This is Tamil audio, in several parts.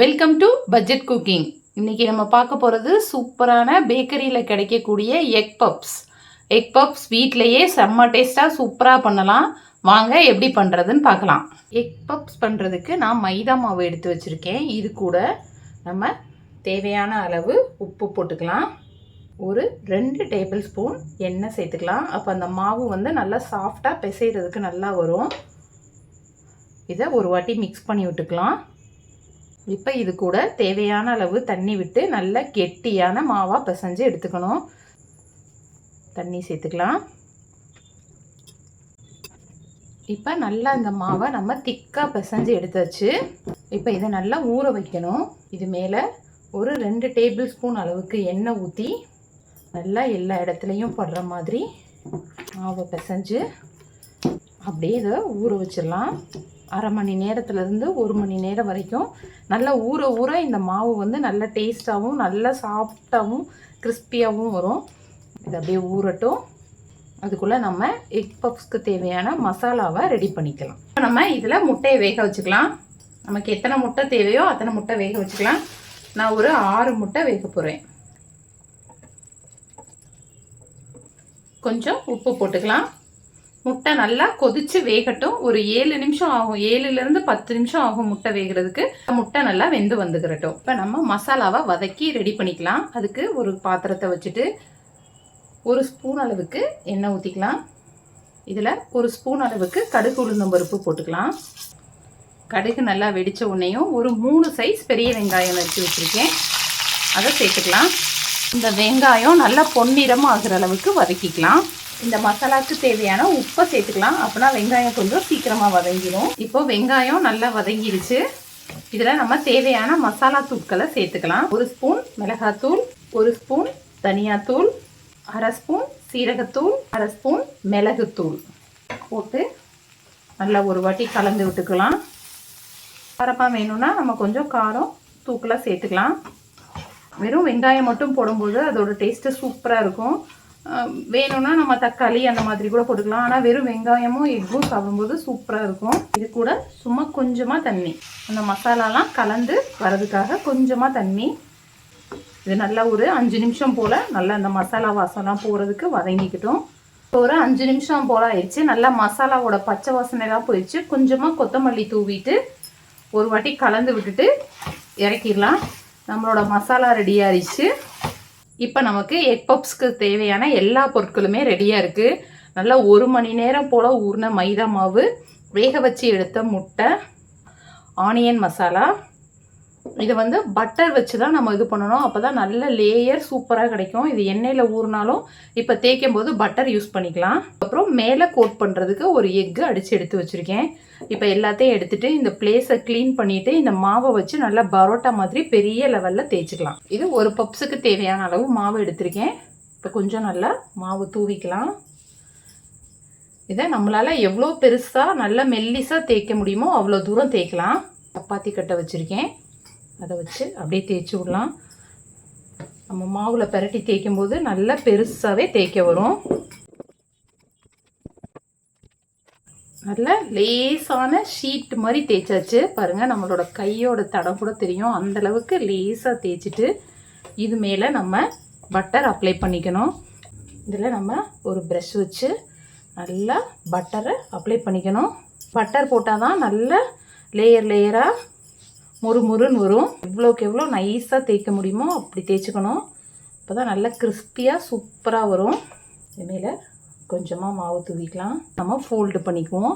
வெல்கம் டு பட்ஜெட் குக்கிங் இன்றைக்கி நம்ம பார்க்க போகிறது சூப்பரான பேக்கரியில் கிடைக்கக்கூடிய எக் பப்ஸ் எக் பப்ஸ் வீட்டிலையே செம்ம டேஸ்ட்டாக சூப்பராக பண்ணலாம். வாங்க எப்படி பண்ணுறதுன்னு பார்க்கலாம். எக் பப்ஸ் பண்ணுறதுக்கு நான் மைதா மாவு எடுத்து வச்சுருக்கேன். இது கூட நம்ம தேவையான அளவு உப்பு போட்டுக்கலாம். ஒரு ரெண்டு டேபிள் ஸ்பூன் எண்ணெய் சேர்த்துக்கலாம். அப்போ அந்த மாவு வந்து நல்லா சாஃப்டாக பிசைகிறதுக்கு நல்லா வரும். இதை ஒரு வாட்டி மிக்ஸ் பண்ணி விட்டுக்கலாம். இப்போ இது கூட தேவையான அளவு தண்ணி விட்டு நல்ல கெட்டியான மாவாக பிசைஞ்சு எடுத்துக்கணும். தண்ணி சேர்த்துக்கலாம். இப்போ நல்லா இந்த மாவை நம்ம திக்காக பிசைஞ்சு எடுத்தாச்சு. இப்போ இதை நல்லா ஊற வைக்கணும். இது மேலே ஒரு ரெண்டு டேபிள் ஸ்பூன் அளவுக்கு எண்ணெய் ஊற்றி நல்லா எல்லா இடத்துலையும் படுற மாதிரி மாவை பிசைஞ்சு அப்படியே இதை ஊற வச்சிடலாம். அரை மணி நேரத்துலேருந்து ஒரு மணி நேரம் வரைக்கும் நல்லா ஊற ஊற இந்த மாவு வந்து நல்ல டேஸ்ட்டாகவும் நல்ல சாஃப்டாகவும் கிறிஸ்பியாகவும் வரும். இது அப்படியே ஊறட்டும். அதுக்குள்ளே நம்ம எக் பப்ஸ்க்கு தேவையான மசாலாவை ரெடி பண்ணிக்கலாம். இப்போ நம்ம இதில் முட்டையை வேக வச்சுக்கலாம். நமக்கு எத்தனை முட்டை தேவையோ அத்தனை முட்டை வேக வச்சுக்கலாம். நான் ஒரு ஆறு முட்டை வேக போகிறேன் கொஞ்சம் உப்பு போட்டுக்கலாம். முட்டை நல்லா கொதிச்சு வேகட்டும். ஒரு ஏழு நிமிஷம் ஆகும். ஏழுலேருந்து பத்து நிமிஷம் ஆகும் முட்டை வேகிறதுக்கு. முட்டை நல்லா வெந்து வந்துக்கிறட்டும் இப்போ நம்ம மசாலாவை வதக்கி ரெடி பண்ணிக்கலாம். அதுக்கு ஒரு பாத்திரத்தை வச்சுட்டு ஒரு ஸ்பூன் அளவுக்கு எண்ணெய் ஊற்றிக்கலாம் இதில் ஒரு ஸ்பூன் அளவுக்கு கடுகு உளுந்தம் பருப்பு போட்டுக்கலாம். கடுகு நல்லா வெடித்த உடனேயும் ஒரு மூணு சைஸ் பெரிய வெங்காயம் வச்சு வச்சுருக்கேன். அதை சேர்த்துக்கலாம். இந்த வெங்காயம் நல்லா பொன்னிறமாக ஆகிற அளவுக்கு வதக்கிக்கலாம். இந்த மசாலாவுக்கு தேவையான உப்பை சேர்த்துக்கலாம். அப்படின்னா வெங்காயம் கொஞ்சம் சீக்கிரமாக வதங்கிடும் இப்போ வெங்காயம் நல்லா வதங்கிடுச்சு இதில் நம்ம தேவையான மசாலா தூட்களை சேர்த்துக்கலாம். ஒரு ஸ்பூன் மிளகாத்தூள் ஒரு ஸ்பூன் தனியாத்தூள் அரை ஸ்பூன் சீரகத்தூள் அரை ஸ்பூன் மிளகுத்தூள் போட்டு நல்லா ஒரு வாட்டி கலந்து விட்டுக்கலாம். பரப்பாக வேணும்னா நம்ம கொஞ்சம் காரம் தூக்கலாக சேர்த்துக்கலாம். வெறும் வெங்காயம் மட்டும் போடும்போது அதோட டேஸ்ட்டு சூப்பராக இருக்கும். வேணும்னா நம்ம தக்காளி அந்த மாதிரி கூட போட்டுக்கலாம். ஆனால் வெறும் வெங்காயமும் எக்கும் சாப்பிடும்போது சூப்பராக இருக்கும். இது கூட சும்மா கொஞ்சமாக தண்ணி. அந்த மசாலாலாம் கலந்து வரதுக்காக கொஞ்சமாக தண்ணி. இது நல்லா ஒரு அஞ்சு நிமிஷம் போல் நல்லா அந்த மசாலா வாசம்லாம் போகிறதுக்கு வதங்கிக்கிட்டோம். ஒரு அஞ்சு நிமிஷம் போல் ஆயிடுச்சு. நல்லா மசாலாவோட பச்சை வாசனைலாம் போயிடுச்சு. கொஞ்சமாக கொத்தமல்லி தூவிட்டு ஒரு வாட்டி கலந்து விட்டுட்டு இறக்கிடலாம். நம்மளோட மசாலா ரெடி ஆயிடுச்சு. இப்போ நமக்கு எக் பப்ஸ்க்கு தேவையான எல்லா பொருட்களுமே ரெடியாக இருக்குது நல்லா ஒரு மணி நேரம் போல் ஊறின மைதா மாவு வேக வச்சு எடுத்த முட்டை ஆனியன் மசாலா இதை வந்து பட்டர் வச்சு தான் நம்ம இது பண்ணணும். அப்போ தான் நல்ல லேயர் சூப்பராக கிடைக்கும். இது எண்ணெயில் ஊறினாலும் இப்போ தேய்க்கும் போது பட்டர் யூஸ் பண்ணிக்கலாம். அப்புறம் மேலே கோட் பண்ணுறதுக்கு ஒரு எக்கு அடித்து எடுத்து வச்சுருக்கேன். இப்போ எல்லாத்தையும் எடுத்துகிட்டு இந்த பிளேஸை க்ளீன் பண்ணிவிட்டு இந்த மாவை வச்சு நல்லா பரோட்டா மாதிரி பெரிய லெவலில் தேய்ச்சிக்கலாம். இது ஒரு பப்ஸுக்கு தேவையான அளவு மாவு எடுத்திருக்கேன். இப்போ கொஞ்சம் நல்லா மாவு தூவிக்கலாம். இதை நம்மளால் எவ்வளோ பெருசாக நல்லா மெல்லிஸாக தேய்க்க முடியுமோ அவ்வளோ தூரம் தேய்க்கலாம். சப்பாத்தி கட்டை வச்சுருக்கேன். அதை வச்சு அப்படியே தேய்ச்சி விடலாம். நம்ம மாவில் பரட்டி தேய்க்கும் போது நல்லா பெருசாகவே தேய்க்க வரும். நல்ல லேசான ஷீட் மாதிரி தேய்ச்சாச்சு. பாருங்கள் நம்மளோட கையோட தடம் கூட தெரியும். அந்தளவுக்கு லேசாக தேய்ச்சிட்டு இது மேலே நம்ம பட்டர் அப்ளை பண்ணிக்கணும். இதில் நம்ம ஒரு ப்ரஷ் வச்சு நல்லா பட்டரை அப்ளை பண்ணிக்கணும். பட்டர் போட்டால் தான் நல்ல லேயர் லேயராக முறுமுறுன்னு வரும். எவ்வளோக்கு எவ்வளோ நைஸாக தேய்க்க முடியுமோ அப்படி தேய்ச்சிக்கணும். அப்போ தான் நல்லா கிறிஸ்பியாக சூப்பராக வரும். இனிமேல் கொஞ்சமாக மாவு தூவிக்கலாம். நம்ம ஃபோல்டு பண்ணிக்குவோம்.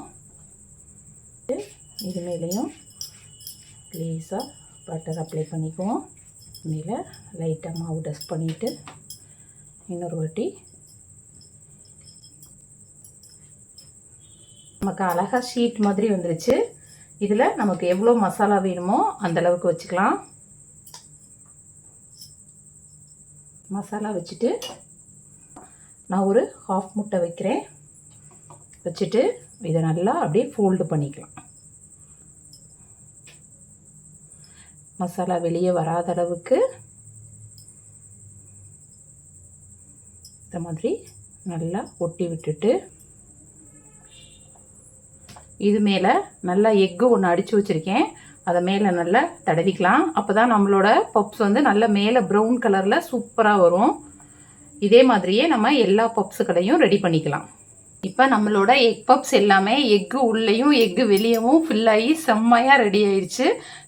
இது மேலேயும் லேஸாக பட்டர் அப்ளை பண்ணிக்குவோம். மேலே லைட்டாக மாவு டஸ்ட் பண்ணிவிட்டு இன்னொரு வாட்டி நமக்கு அழகாக ஷீட் மாதிரி வந்துருச்சு. இதில் நமக்கு எவ்வளோ மசாலா வேணுமோ அந்த அளவுக்கு வச்சுக்கலாம். மசாலா வச்சுட்டு நான் ஒரு ஹாஃப் முட்டை வைக்கிறேன். வச்சுட்டு இதை நல்லா அப்படியே ஃபோல்டு பண்ணிக்கலாம். மசாலா வெளியே வராத அளவுக்கு இந்த மாதிரி நல்லா ஒட்டி விட்டுட்டு இது மேலே நல்லா எக்கு ஒன்று அடித்து வச்சுருக்கேன். அதை மேலே நல்லா தடவிக்கலாம். அப்போ தான் நம்மளோட பப்ஸ் வந்து நல்ல மேலே ப்ரௌன் கலரில் சூப்பராக வரும். இதே மாதிரியே நம்ம எல்லா பப்ஸுகளையும் ரெடி பண்ணிக்கலாம். இப்போ நம்மளோட எக் பப்ஸ் எல்லாமே எக்கு உள்ளேயும் எக்கு வெளியவும் ஃபுல்லாகி செம்மையாக ரெடி ஆயிடுச்சு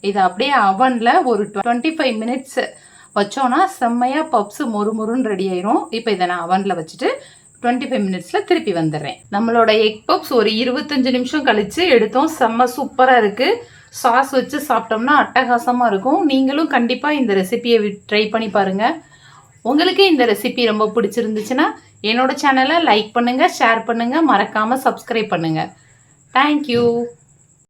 இதை அப்படியே அவனில் ஒரு டுவெண்ட்டி ஃபைவ் மினிட்ஸ் வச்சோன்னா செம்மையாக பப்ஸு மொறு மொறுன்னு ரெடி ஆயிரும். இப்போ இதை நான் அவனில் வச்சுட்டு டுவெண்ட்டி ஃபைவ் மினிட்ஸில் திருப்பி வந்துடுறேன். நம்மளோட எக் பப்ஸ் ஒரு இருபத்தஞ்சு நிமிஷம் கழித்து எடுத்தோம். செம்ம சூப்பராக இருக்குது சாஸ் வச்சு சாப்பிட்டோம்னா அட்டகாசமாக இருக்கும். நீங்களும் கண்டிப்பாக இந்த ரெசிபியை ட்ரை பண்ணி பாருங்கள் உங்களுக்கு இந்த ரெசிபி ரொம்ப பிடிச்சிருந்துச்சுன்னா என்னோட சேனலை லைக் பண்ணுங்கள் ஷேர் பண்ணுங்கள் மறக்காமல் சப்ஸ்கிரைப் பண்ணுங்கள் தேங்க்யூ